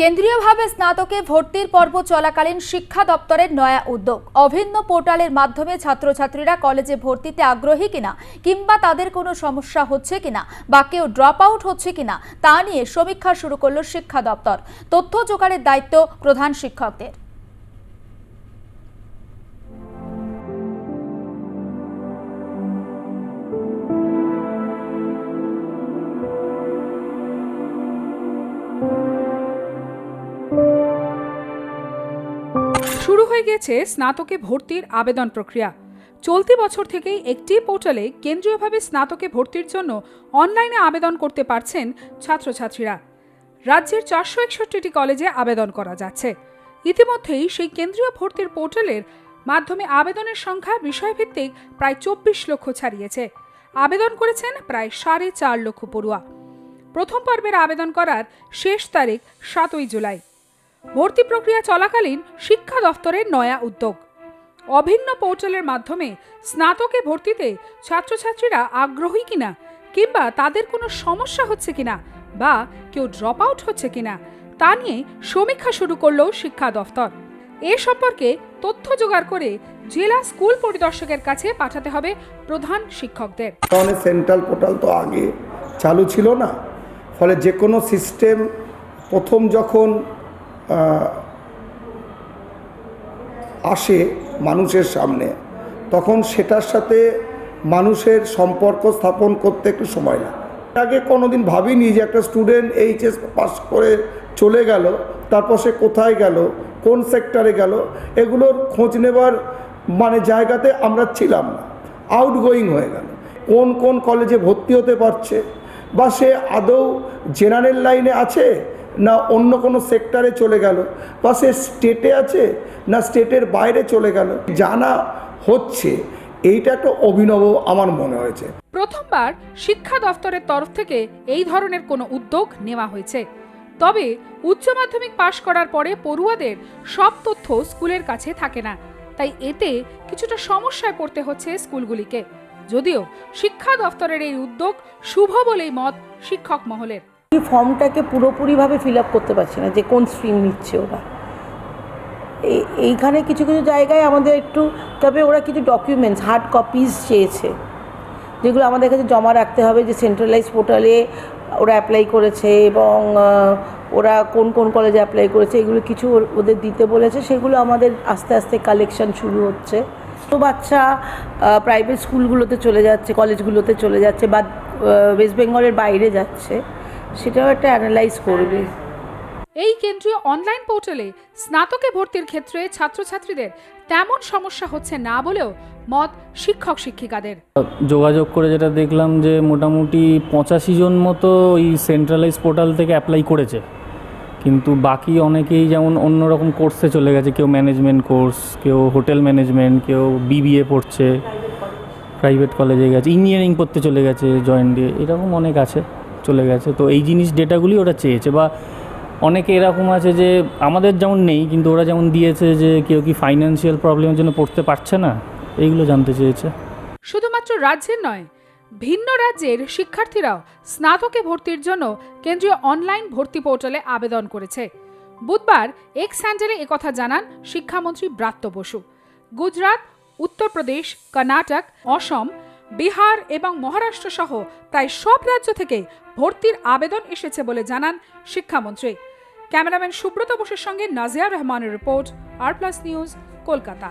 কেন্দ্রীয়ভাবে স্নাতকে ভর্তির পর্ব চলাকালীন শিক্ষা দপ্তরের নয়া উদ্যোগ। অভিন্ন পোর্টালের মাধ্যমে ছাত্রছাত্রীরা কলেজে ভর্তিতে আগ্রহী কিনা, কিংবা তাদের কোনো সমস্যা হচ্ছে কিনা, বা কেউ ড্রপ আউট হচ্ছে কিনা, তা নিয়ে সমীক্ষা শুরু করল শিক্ষা দপ্তর। তথ্য জোগাড়ের দায়িত্ব প্রধান শিক্ষকদের। শুরু হয়ে গেছে স্নাতকে ভর্তির আবেদন প্রক্রিয়া। চলতি বছর থেকেই একটি পোর্টালে কেন্দ্রীয়ভাবে স্নাতকে ভর্তির জন্য অনলাইনে আবেদন করতে পারছেন ছাত্রছাত্রীরা। রাজ্যের চারশো একষট্টিটি কলেজে আবেদন করা যাচ্ছে। ইতিমধ্যেই সেই কেন্দ্রীয় ভর্তির পোর্টালের মাধ্যমে আবেদনের সংখ্যা বিষয়ভিত্তিক প্রায় চব্বিশ লক্ষ ছাড়িয়েছে। আবেদন করেছেন প্রায় সাড়ে চার লক্ষ পড়ুয়া। প্রথম পর্বের আবেদন করার শেষ তারিখ সাতই জুলাই। ভর্তি প্রক্রিয়া চলাকালীন শিক্ষা দফতরের নয়া উদ্যোগ। অভিন্ন পোর্টালের মাধ্যমে স্নাতকে ভর্তিতে ছাত্রছাত্রীরা আগ্রহী কিনা কিংবা তাদের কোনো সমস্যা হচ্ছে কিনা বা কেউ ড্রপ আউট হচ্ছে কিনা তা নিয়ে সমীক্ষা শুরু করল শিক্ষা দফতর। এ সম্পর্কে তথ্য জোগাড় করে জেলা স্কুল পরিদর্শকের কাছে পাঠাতে হবে প্রধান শিক্ষকদের। সেন্ট্রাল পোর্টাল তো আগে চালু ছিল না। ফলে যে কোনো সিস্টেম প্রথম যখন আসে মানুষের সামনে, তখন সেটার সাথে মানুষের সম্পর্ক স্থাপন করতে একটু সময় লাগে। আগে কোনোদিন ভাবিনি যে একটা স্টুডেন্ট এইচএস পাস করে চলে গেল, তারপর সে কোথায় গেল, কোন সেক্টরে গেল, এগুলোর খোঁজ নেবার মানে জায়গাতে আমরা ছিলাম না। আউটগোয়িং হয়ে গেল। কোন কোন কলেজে ভর্তি হতে পারছে, বা সে আদৌ জেনারেল লাইনে আছে না অন্য কোনো সেক্টরে চলে গেল? বা সে স্টেটে আছে না স্টেটের বাইরে চলে গেল? জানা হচ্ছে এইটা একটা অভিনব আমার মনে হয়েছে। প্রথমবার শিক্ষা দফতরের তরফ থেকে এই ধরনের কোনো উদ্যোগ নেওয়া হয়েছে। তবে উচ্চ মাধ্যমিক পাশ করার পরে পড়ুয়াদের সব তথ্য স্কুলের কাছে থাকে না। তাই এতে কিছুটা সমস্যায় পড়তে হচ্ছে স্কুলগুলিকে। যদিও শিক্ষা দফতরের এই উদ্যোগ শুভ বলেই মত শিক্ষক মহলের। এই ফর্মটাকে পুরোপুরিভাবে ফিল আপ করতে পারছি না যে কোন স্ট্রিম নিচ্ছে ওরা। এই- এইখানে কিছু কিছু জায়গায় আমাদের একটু, তবে ওরা কিছু ডকুমেন্টস হার্ড কপিস চেয়েছে, যেগুলো আমাদের কাছে জমা রাখতে হবে যে সেন্ট্রালাইজ পোর্টালে ওরা অ্যাপ্লাই করেছে এবং ওরা কোন কোন কলেজে অ্যাপ্লাই করেছে, এগুলো কিছু ওদের দিতে বলেছে, সেগুলো আমাদের আস্তে আস্তে কালেকশন শুরু হচ্ছে। তো বাচ্চা প্রাইভেট স্কুলগুলোতে চলে যাচ্ছে কলেজগুলোতে চলে যাচ্ছে বা ওয়েস্ট বেঙ্গলের বাইরে যাচ্ছে। সেটাও একটা অ্যানালাইজ করবে। এই কেন্দ্রীয় অনলাইন পোর্টালে স্নাতকে ভর্তির ক্ষেত্রে ছাত্রছাত্রীদের তেমন সমস্যা হচ্ছে না বলেও মত শিক্ষক শিক্ষিকাদের। যোগাযোগ করে যেটা দেখলাম যে মোটামুটি পঁচাশি জন মতো ওই সেন্ট্রালাইজ পোর্টাল থেকে অ্যাপ্লাই করেছে। কিন্তু বাকি অনেকেই যেমন অন্যরকম কোর্সে চলে গেছে কেউ ম্যানেজমেন্ট কোর্স কেউ হোটেল ম্যানেজমেন্ট কেউ বিবিএ পড়ছে প্রাইভেট কলেজে গেছে ইঞ্জিনিয়ারিং পড়তে চলে গেছে জয়েন্ট দিয়ে এরকম অনেক আছে। চলে গেছে। তো এই জিনিস ডেটাগুলি ওরা চেয়েছে বা অনেকে এরকম আছে যে আমাদের যেমন নেই, কিন্তু ওরা যেমন দিয়েছে যে কেউ কি ফাইন্যান্সিয়াল প্রবলেমের জন্য পড়তে পারছে না, এইগুলো জানতে চেয়েছে। শুধুমাত্র রাজ্যের নয়, ভিন্ন রাজ্যের শিক্ষার্থীরাও স্নাতকে ভর্তির জন্য কেন্দ্রীয় অনলাইন ভর্তি পোর্টালে আবেদন করেছে। বুধবার এক্স স্যান্ডেলে একথা জানান শিক্ষামন্ত্রী ব্রাত্য বসু। গুজরাট, উত্তরপ্রদেশ, কর্ণাটক, অসম বিহার এবং মহারাষ্ট্র সহ প্রায় সব রাজ্য থেকে ভর্তির আবেদন এসেছে বলে জানান শিক্ষামন্ত্রী। ক্যামেরাম্যান সুব্রত বোসের সঙ্গে নাজিয়া রহমানের report, R plus news, Kolkata.